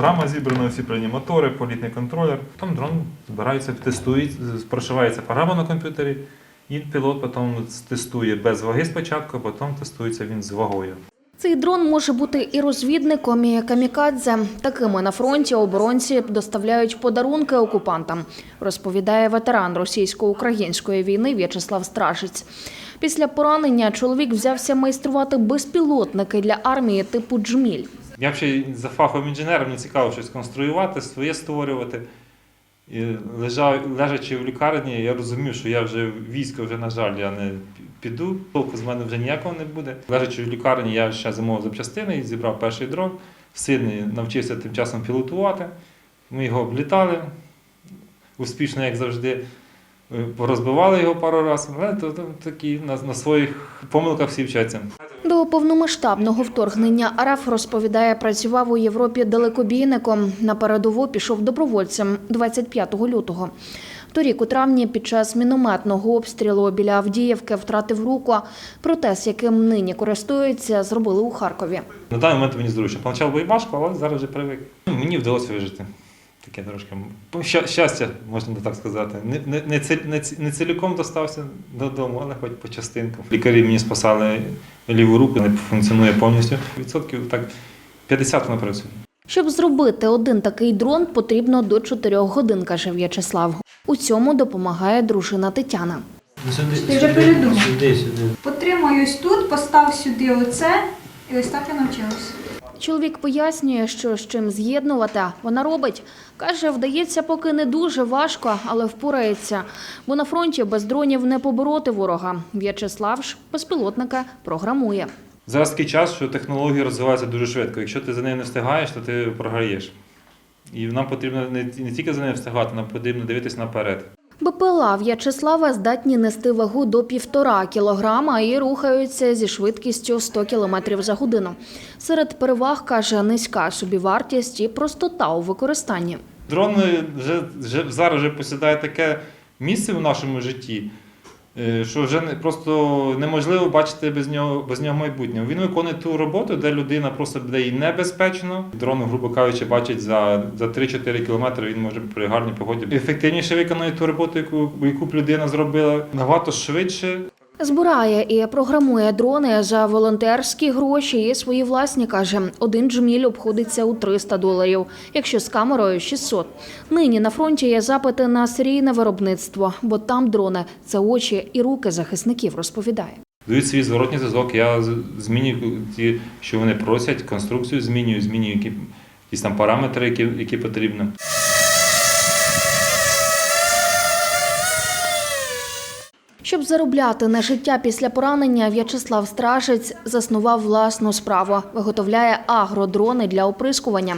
рама зібрана, всі прийні мотори, політний контролер. Там дрон збирається, тестує, прошивається програма на комп'ютері, і пілот потім тестує без ваги спочатку, потім тестується він з вагою. Цей дрон може бути і розвідником, і камікадзе. Такими на фронті оборонці доставляють подарунки окупантам, розповідає ветеран російсько-української війни В'ячеслав Стражиць. Після поранення чоловік взявся майструвати безпілотники для армії типу «Джміль». Я взагалі за фахом інженера, мені цікаво щось конструювати, своє створювати. І лежав, лежачи в лікарні, я розумів, що я вже військо, вже, на жаль, я не піду. Толку з мене вже ніякого не буде. Лежачи в лікарні, я ще замовив запчастини і зібрав перший дрон. Син навчився тим часом пілотувати. Ми його облітали успішно, як завжди. Е, Порозбивали його пару разів, але то, то такі на, на своїх помилках всі вчаться. До повномасштабного вторгнення РФ розповідає, працював у Європі далекобійником. На передову пішов добровольцем 25 лютого. Торік у травні під час мінометного обстрілу біля Авдіївки втратив руку. Протез, яким нині користується, зробили у Харкові. На даний момент мені зручно. Було і важко, але зараз вже привик. Мені вдалося вижити. Таке трошки ща- щастя, можна так сказати. Не, не, не, не, ці- не ціліком достався додому, але хоч по частинкам. Лікарі мені спасали ліву руку, не функціонує повністю. Відсотків так 50 вона працює. Щоб зробити один такий дрон, потрібно до 4 годин, каже В'ячеслав. У цьому допомагає дружина Тетяна. Сюди, Ти вже сюди, передумав? Сюди, сюди. Потримай ось тут, постав сюди оце, і ось так я навчилася. Чоловік пояснює, що з чим з'єднувати вона робить. Каже, вдається поки не дуже важко, але впорається. Бо на фронті без дронів не побороти ворога. В'ячеслав ж безпілотника програмує. Зараз такий час, що технології розвиваються дуже швидко. Якщо ти за нею не встигаєш, то ти програєш. І нам потрібно не, тільки за нею встигати, нам потрібно дивитись наперед. БПЛА В'ячеслава здатні нести вагу до півтора кілограма і рухаються зі швидкістю 100 кілометрів за годину. Серед переваг каже низька собівартість і простота у використанні. Дрон вже, вже зараз вже посідає таке місце в нашому житті, що вже просто неможливо бачити без нього, без нього майбутнього. Він виконує ту роботу, де людина просто буде їй небезпечно. Дрон, грубо кажучи, бачить за, за 3-4 кілометри, він може при гарній погоді ефективніше виконує ту роботу, яку, яку б людина зробила, набагато швидше. Збирає і програмує дрони за волонтерські гроші і свої власні, каже. Один джміль обходиться у 300 доларів, якщо з камерою – 600. Нині на фронті є запити на серійне виробництво, бо там дрони – це очі і руки захисників, розповідає. Дають свій зворотній зв'язок. Я змінюю ті, що вони просять, конструкцію змінюю, змінюю які, якісь там параметри, які, які потрібно. Щоб заробляти на життя після поранення, В'ячеслав Стражець заснував власну справу. Виготовляє агродрони для оприскування.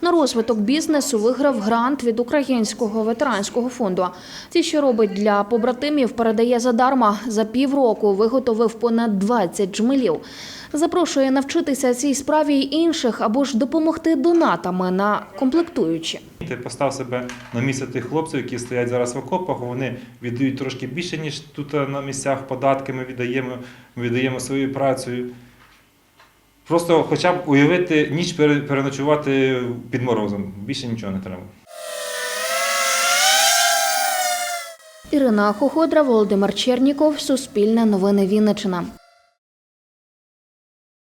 На розвиток бізнесу виграв грант від Українського ветеранського фонду. Ті, що робить для побратимів, передає задарма. За півроку виготовив понад 20 джмелів. Запрошує навчитися цій справі й інших або ж допомогти донатами на комплектуючі. Ти постав себе на місце тих хлопців, які стоять зараз в окопах. Вони віддають трошки більше, ніж тут е, на місцях податки ми віддаємо, ми віддаємо своєю працею. Просто хоча б уявити ніч переночувати під морозом. Більше нічого не треба. Ірина Хоходра, Володимир Черніков, Суспільне новини Вінниччина.